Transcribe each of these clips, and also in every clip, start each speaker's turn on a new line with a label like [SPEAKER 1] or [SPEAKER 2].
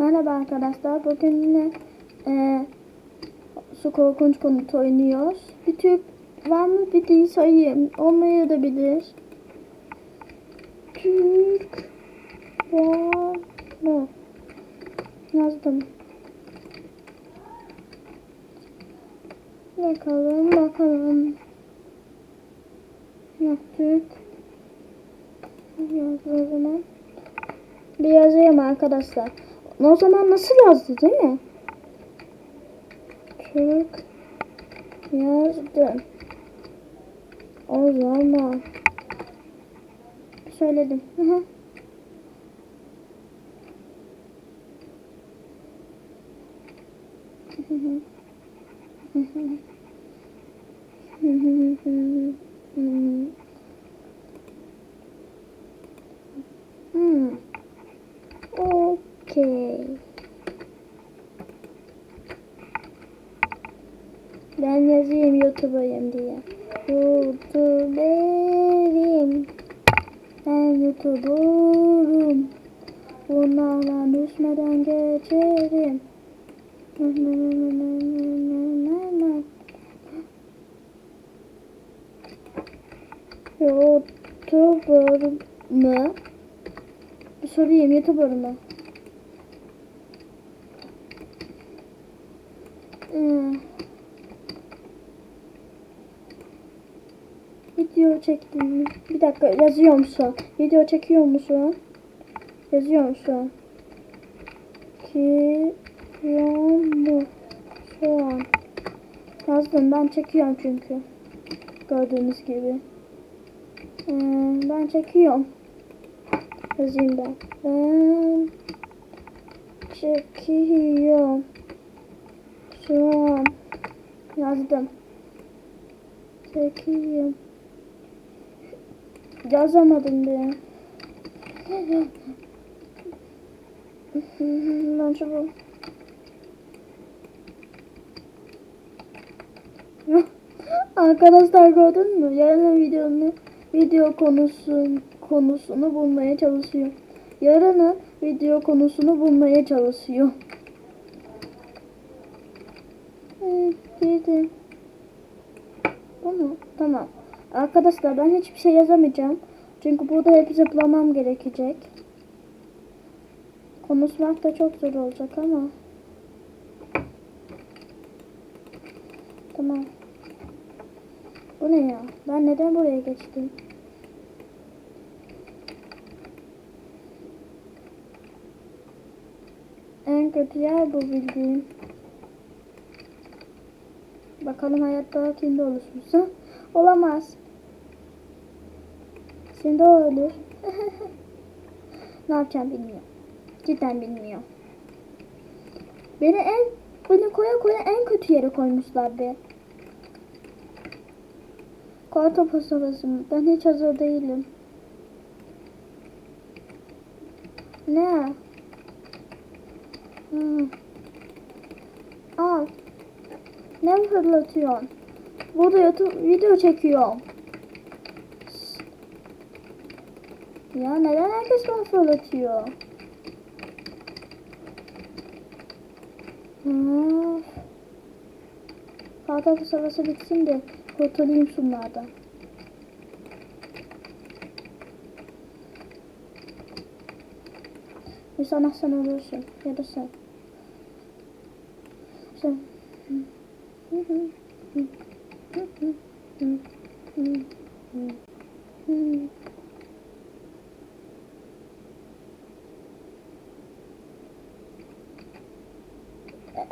[SPEAKER 1] Merhaba arkadaşlar. Bugün yine e, su korkunç konut oynuyoruz. Bir Türk var mı bir değil sayayım. Olmayabilir. Türk var mı? Yazdım. Bakalım bakalım. Yok Türk. Yazdı o zaman. Bir yazayım arkadaşlar. O zaman nasıl yazdı değil mi? Türk yazdım. O zaman söyledim. Hı hı. Hmm. Okey. Ben yazayım YouTuber'ım diye. YouTuber'im. Ben YouTuber'ım. Bunlarla düşmeden geçerim. YouTuber mı? Sorayım YouTuber mı? Hmm. Video çektim? Bir dakika yazıyorum şu an. Video çekiyor mu şu an? Yazıyorum şu an. Çekiyor mu şu an? Yazdım ben çekiyorum çünkü. Gördüğünüz gibi. Hmm, ben çekiyorum. Yazayım ben. Ben çekiyorum. Şu an yazdım. Çekiyorum. Yazamadım bile. Ben çabuk. Arkadaşlar gördün mü? Yarın videonun video konusu konusunu bulmaya çalışıyor. Yarının video konusunu bulmaya çalışıyor. Girdim. Bu mu? Tamam. Arkadaşlar ben hiçbir şey yazamayacağım. Çünkü burada hep zıplamam gerekecek. Konuşmak da çok zor olacak ama. Tamam. Bu ne ya? Ben neden buraya geçtim? En kötü yer bu bildiğim. Bakalım hayatta kimde olursa. Olamaz. Şimdi o ölür. ne yapacağım bilmiyorum. Cidden bilmiyorum. Beni en beni koya koya en kötü yere koymuşlar be. Kartopu savaşı mı? Ben hiç hazır değilim. Ne? Hmm. Al. Ne fırlatıyorsun? Burada YouTube video çekiyorum. Ya neden herkes bana fırlatıyor? Hmm. Kartopu savaşı bitsin de kurtulayım şunlardan. İnşallah sen olursun ya da sen. Sen. Ee,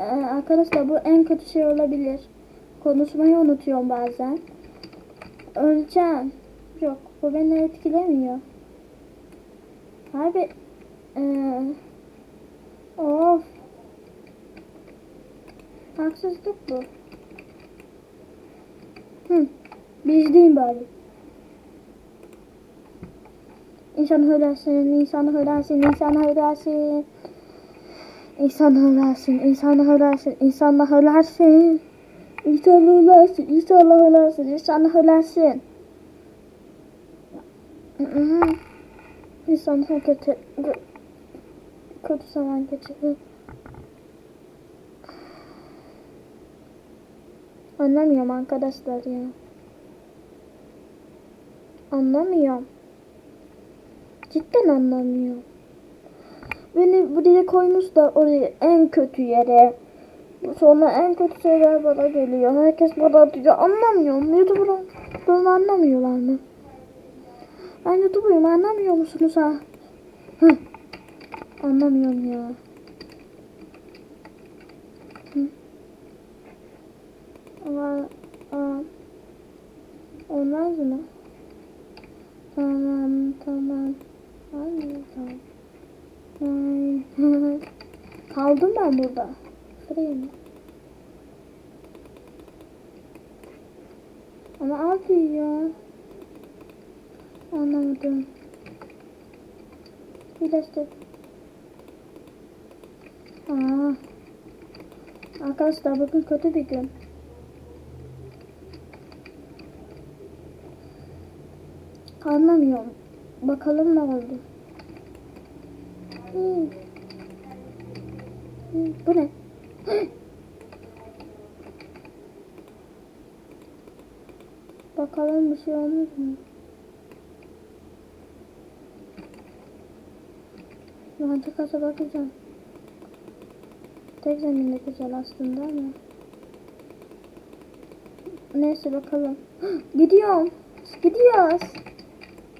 [SPEAKER 1] Arkadaşlar bu en kötü şey olabilir. Konuşmayı unutuyorum bazen. Öleceğim. Yok bu beni etkilemiyor. Abi. Ee, of. Haksızlık bu. Hı. Bizdeyim bari. İnsan ölersin, insan ölersin, insan ölersin. İnsan ölersin, insan ölersin, insan ölersin. İnsan ölersin, insan ölersin, insan ölersin. İnsan kötü kötü zaman geçirdim. Anlamıyorum arkadaşlar ya. Anlamıyorum. Cidden anlamıyorum. Beni buraya koymuşlar oraya en kötü yere. Sonra en kötü şeyler bana geliyor. Herkes bana atıyor. Anlamıyorum. YouTuber'ım. Anlamıyorlar mı? Ben YouTuber'ım anlamıyor musunuz ha? Hı. Anlamıyorum ya. Hı. Ama aa, olmaz mı? Tamam tamam. Ay, tamam. Kaldım ben burada. Şuraya? Ama abi ya. Anlamadım. Birleştir. Aa. Arkadaşlar bakın kötü bir gün. Anlamıyorum. Bakalım ne oldu. Hmm. Hmm, Bu ne? Bakalım bir şey olmuş mu? Bence kasa bakacağım. Tek zeminde güzel aslında ama. Neyse bakalım. Gidiyorum. Gidiyoruz.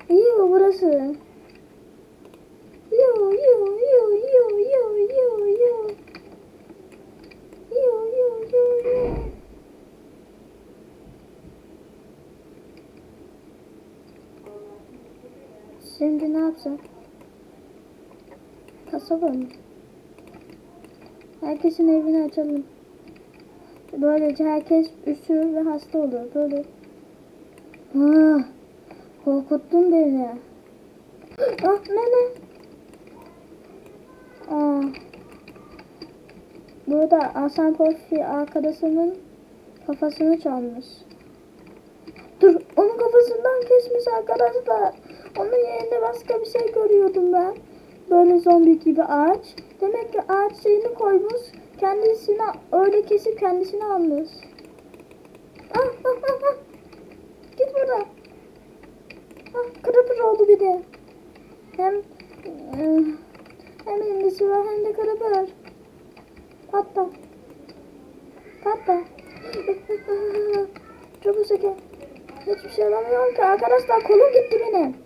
[SPEAKER 1] İyi burası. Yo yo yo yo yo yo yo. Yo yo yo yo. Şimdi ne yapacağım? Kasaba mı? Herkesin evini açalım. Böylece herkes üşür ve hasta olur. Böyle. Ah, korkuttun beni. Ah ne ne? Aa. Burada Hasan Porfi arkadaşımın kafasını çalmış. Dur onun kafasından kesmiş arkadaşlar. Onun yerine başka bir şey görüyordum ben. Böyle zombi gibi ağaç. Demek ki ağaç şeyini koymuş. Kendisine öyle kesip kendisini almış. Ah, ah, ah, ah. Git buradan. Kırıpır oldu bir de. Hem e, hem elindisi var hem de kırıpır. Patla. Patla. Çok üzüldüm. Hiçbir şey alamıyorum ki. Arkadaşlar kolum gitti benim.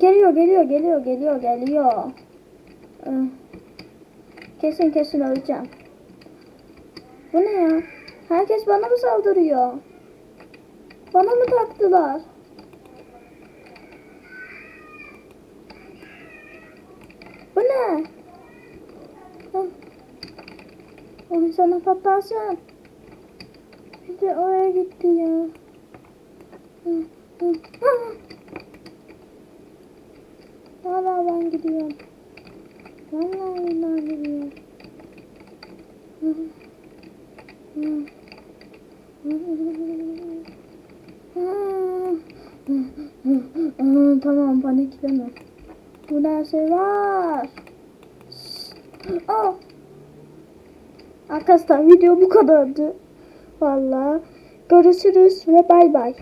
[SPEAKER 1] Geliyor, geliyor, geliyor, geliyor, geliyor. Ee, Kesin kesin öleceğim. Bu ne ya? Herkes bana mı saldırıyor? Bana mı taktılar? Bu ne? Oy sana patlasın. Bir de oraya gitti ya. Valla ben gidiyorum. Vallahi ben gidiyorum. Hı, hı, hı, hı, hı. Tamam panikleme. Burada şey var. Aa. Arkadaşlar video bu kadardı. Vallahi görüşürüz ve bay bay.